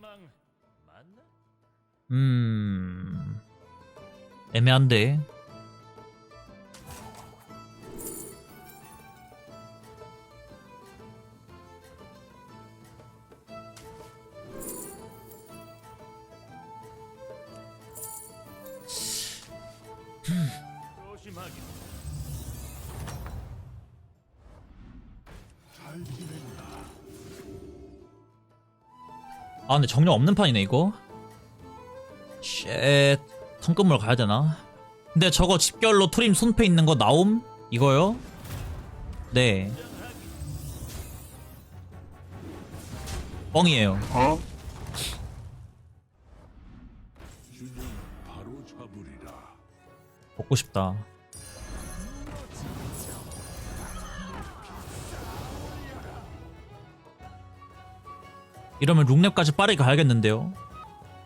전망 맞나? 음 애매한데 아 근데 정령 없는 판이네 이거 쉣 성금물 가야 되나 근데 저거 집결로 트림 손패 있는 거 나옴? 이거요? 네 뻥이에요 잡으리라. 먹고 싶다 이러면 6렙까지 빠르게 가야겠는데요?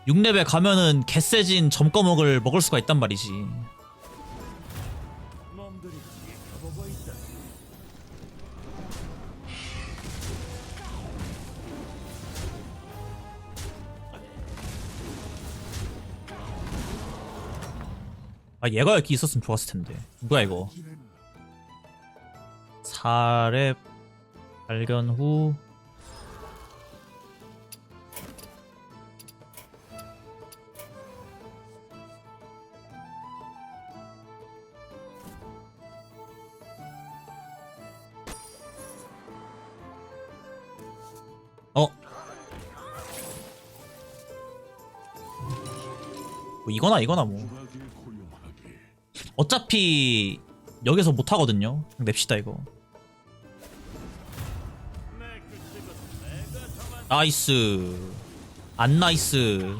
6렙에 가면은 개세진 점꺼먹을 먹을 수가 있단 말이지. 아 얘가 여기 있었으면 좋았을 텐데. 뭐야 이거? 4렙 발견 후 이거나 이거나 뭐. 어차피 여기서 못 하거든요. 냅시다 이거. 나이스. 안 나이스.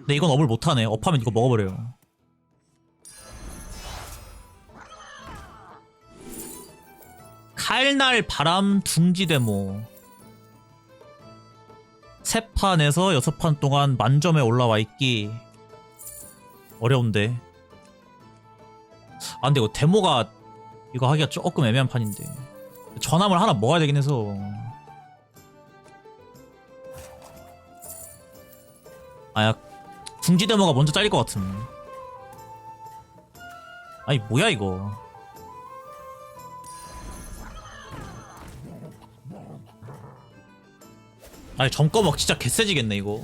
근데 이건 업을 못 하네. 업하면 이거 먹어버려요. 칼날 바람 둥지대모. 세 판에서 여섯 판 동안 만점에 올라와 있기 어려운데. 아 근데 이거 데모가 이거 하기가 조금 애매한 판인데. 전함을 하나 먹어야 되긴 해서. 아야 둥지데모가 먼저 잘릴 것 같음. 아니 뭐야 이거. 아니 점꺼먹 진짜 개세지겠네 이거.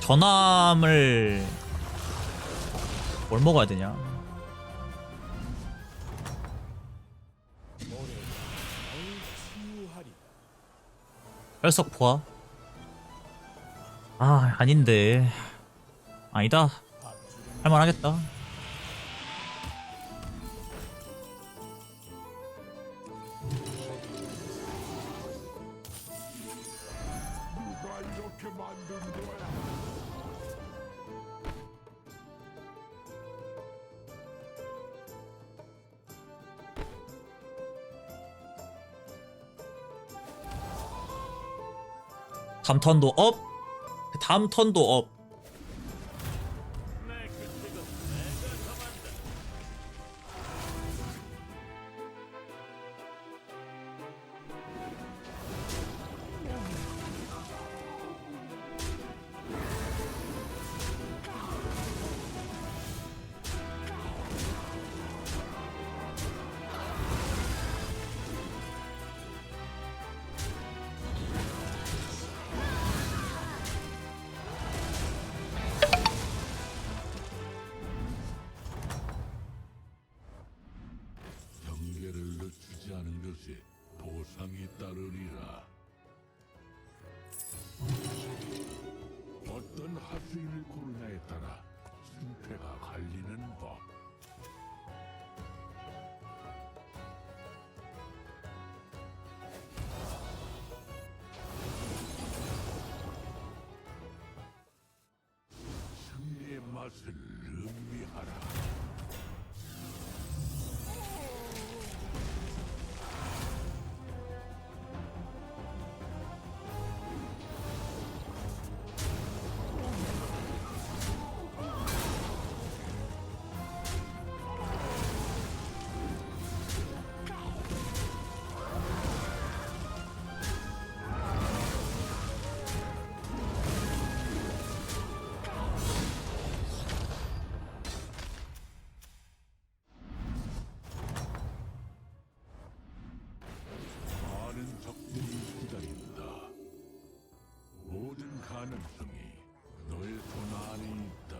전함을 뭘 먹어야 되냐? 혈석 포화? 아 아닌데. 아니다. 할만하겠다. 턴도 업! 그 다음 턴도 업 맛을 음미하라. 모든 가능성이 너의 손 안에 있다.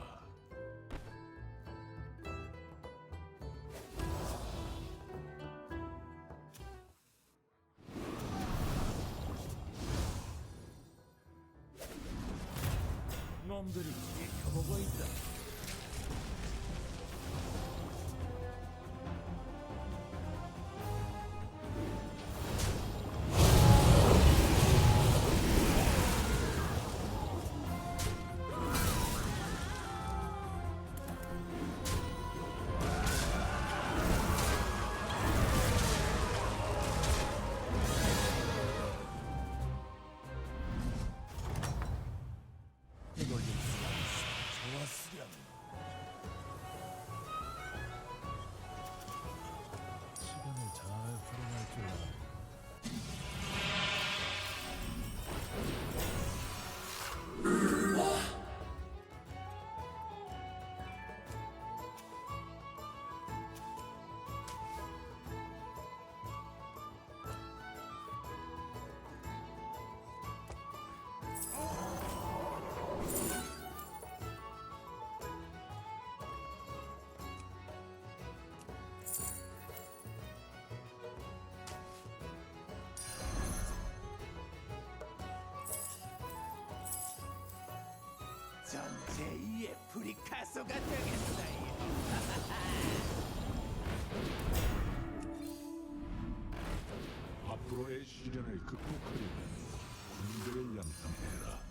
놈들이 지켜보고 있다. 전 제2의 프리카소가 되겠어요. 앞으로의 시련을 극복하려면 군대를 양성해라.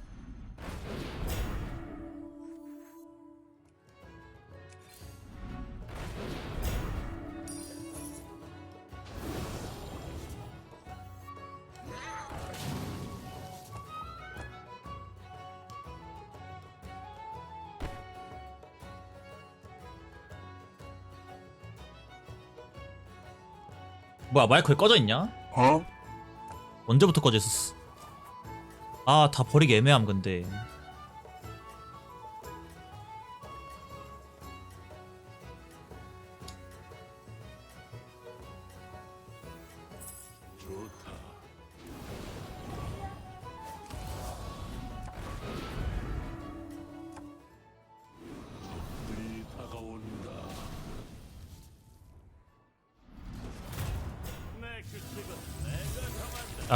뭐야 마이크 왜 꺼져 있냐? 어? 언제부터 꺼져 있었어? 아 다 버리기 애매함 근데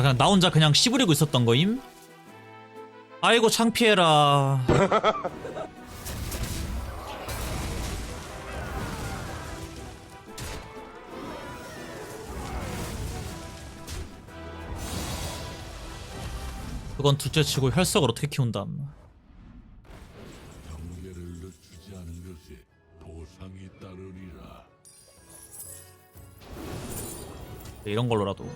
아 그냥 나 혼자 그냥 씨부리고 있었던 거임? 아이고 창피해라 그건 둘째치고 혈색을 어떻게 키운담 경계를 늦추지 않은 것이 보상이 따르리라. 이런 걸로라도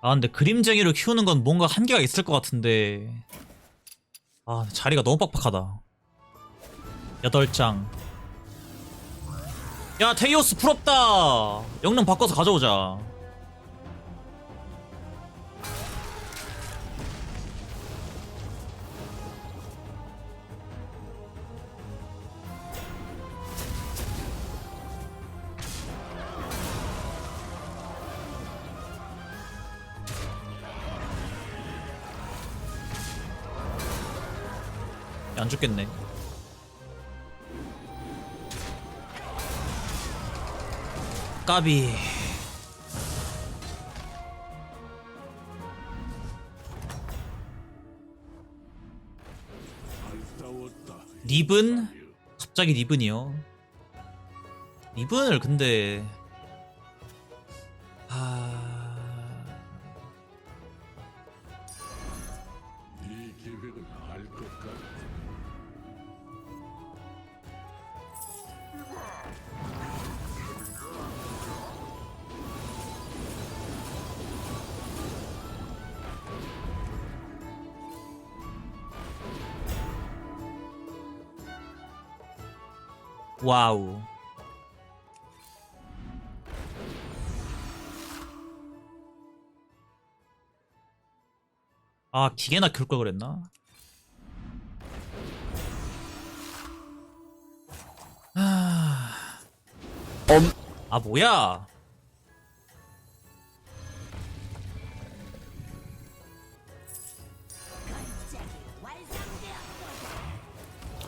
아 근데 그림쟁이를 키우는 건 뭔가 한계가 있을 것 같은데. 아 자리가 너무 빡빡하다. 8장. 야 테이오스 부럽다! 영능 바꿔서 가져오자 안 죽겠네. 까비. 리븐? 갑자기 리븐이요. 리븐을 근데 아네 계획은 알것 같아. 와우. 아 기계나 켤 걸 그랬나? 아 뭐야?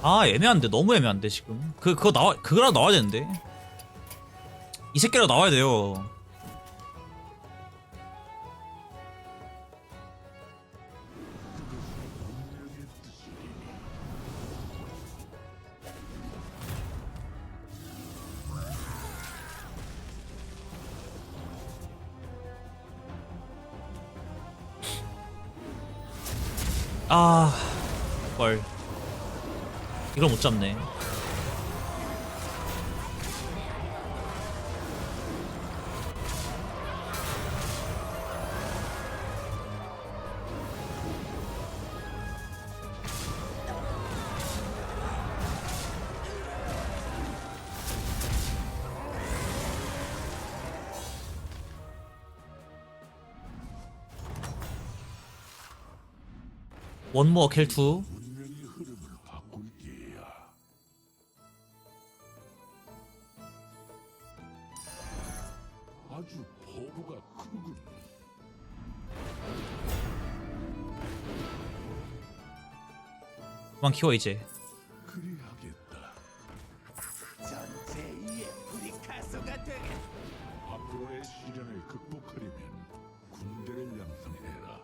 아 애매한데. 너무 애매한데 지금. 그 그거 나와 그거랑 나와야 되는데. 이 새끼랑 나와야 돼요 못 잡네. 원모어 켈투 그만 키워 이제 그리하겠다. 전제2의 프리카소가 되겠어. 앞으로의 극복하려면 군대를 양성해라.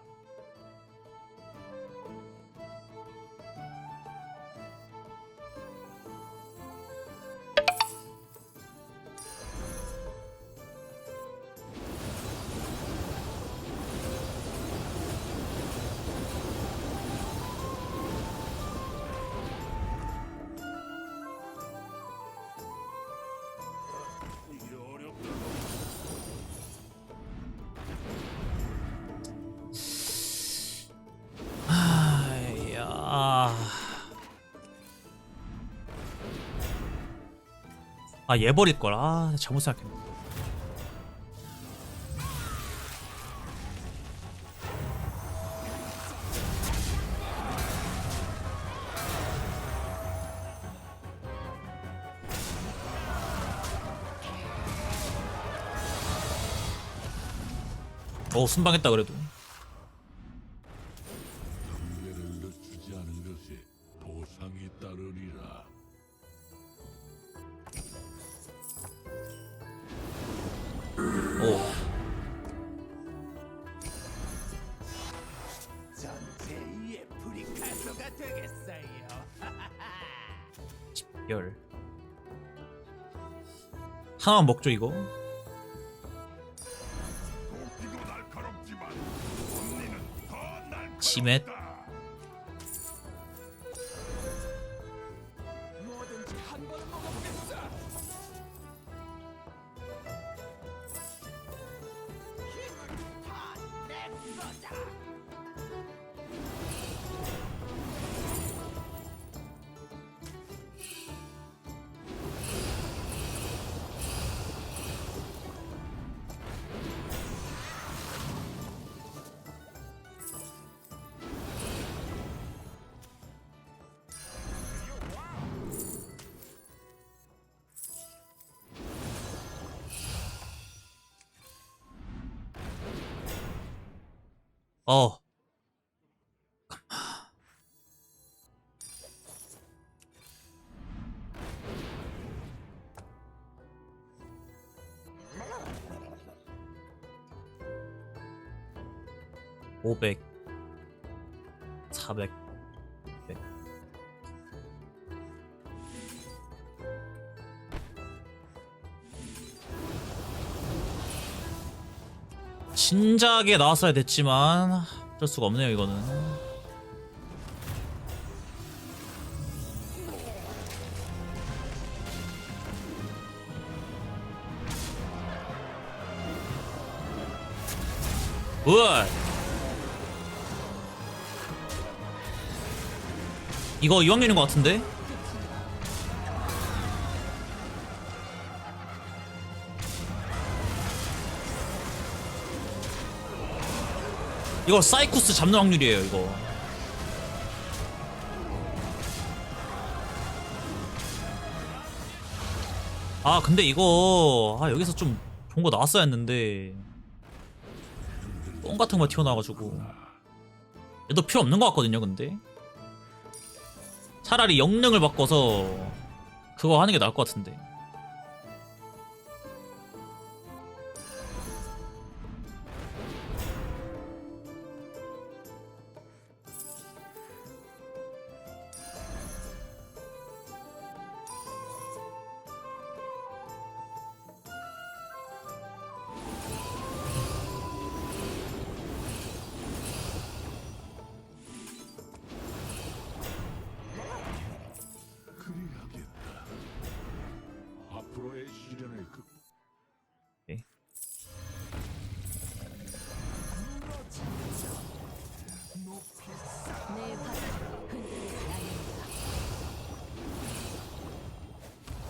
아야 아얘 버릴 걸 아 잘못 생각했네. 어 순방했다 그래도 되겠어요. 열 하나만 먹죠 이거. 지멧 어. 500 400 진작에 나왔어야 됐지만 어쩔 수가 없네요 이거는 굿 이거 이왕년인 것 같은데? 이거 사이쿠스 잡는 확률이에요 이거. 아 근데 이거 아 여기서 좀 좋은 거 나왔어야 했는데. 똥 같은 거 튀어나와가지고. 얘도 필요 없는 것 같거든요 근데. 차라리 영능을 바꿔서 그거 하는 게 나을 것 같은데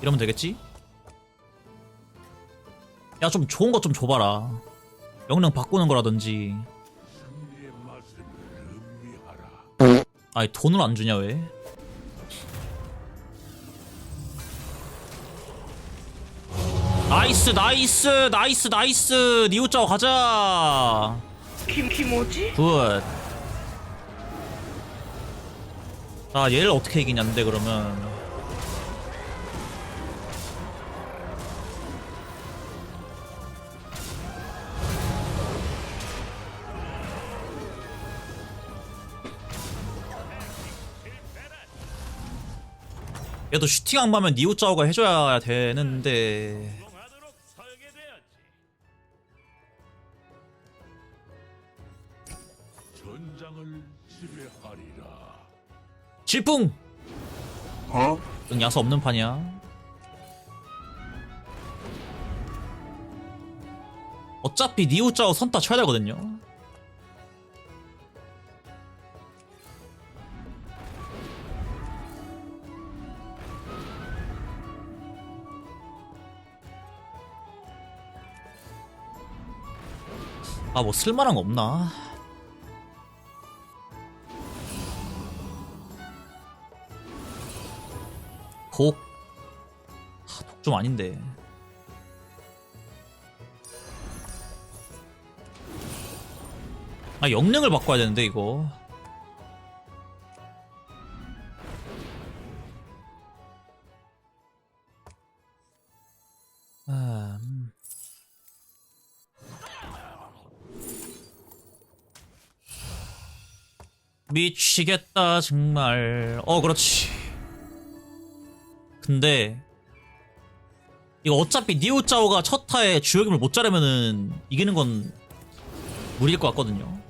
이러면 되겠지? 야 좀 좋은 거좀 줘봐라 영능 바꾸는 거라든지. 아니 돈을 안 주냐 왜? 나이스 나이스 나이스 나이스 니우짜오 가자 김키 뭐지? 굿. 자 얘를 어떻게 이기냐인데 그러면 얘도 슈팅 안 맞으면 니우짜오가 해줘야 되는데. 전장을 지배하리라. 질풍! 어? 응 야수 없는 판이야 어차피 니우짜오 선타 쳐야 되거든요 아 뭐 쓸만한 거 없나 독. 아, 독좀 아닌데. 아, 영능을 바꿔야 되는데, 이거. 미치겠다, 정말. 어, 그렇지. 근데 이거 어차피 니오짜오가 첫 타에 주역임을 못 자르면은 이기는 건 무리일 것 같거든요.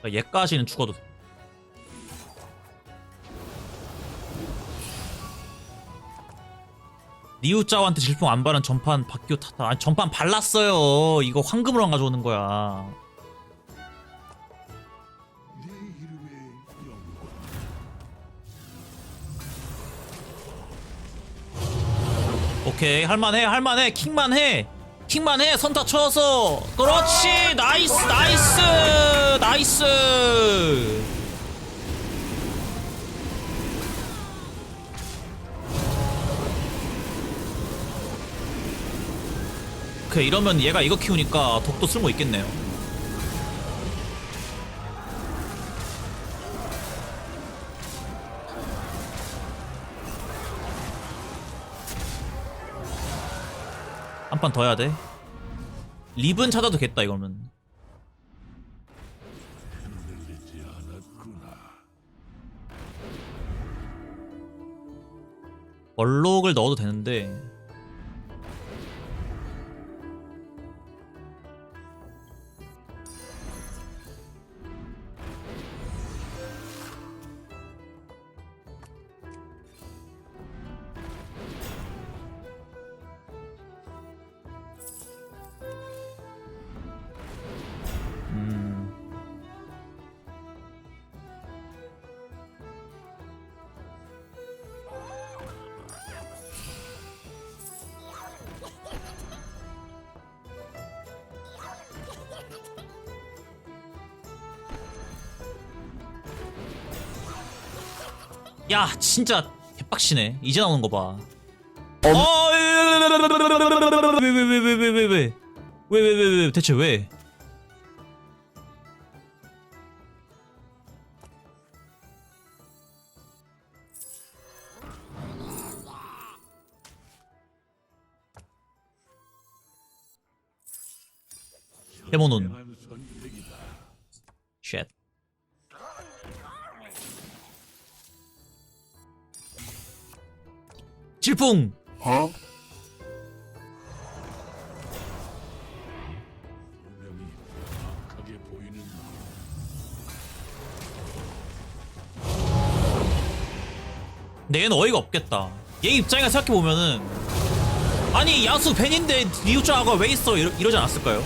그러니까 얘까지는 죽어도 돼. 니우짜오한테 질풍 안 바른 전판 바뀌어 탔다. 아니 전판 발랐어요. 이거 황금으로 안 가져오는 거야. 오케이 할만해 할만해 킹만 해 킹만 해 선타 쳐서 그렇지 나이스 나이스 나이스 오케이 이러면 얘가 이거 키우니까 독도 쓸모 있겠네요. 한 판 더 해야 돼? 립은 찾아도 겠다 이거면. 얼록을 넣어도 되는데 야 진짜 개빡치네 이제 나오는 거 봐. 어, 왜왜왜왜왜왜왜왜왜왜왜 왜, 대체 왜? 질풍! 근데 얘는 어이가 없겠다. 얘 입장에 생각해보면은 아니 야수 벤인데 리우자가 왜 있어? 이러, 이러지 않았을까요?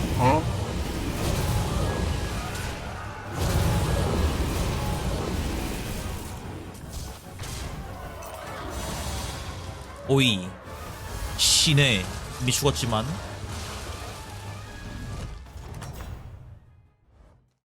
오이. 신의 이미 죽었지만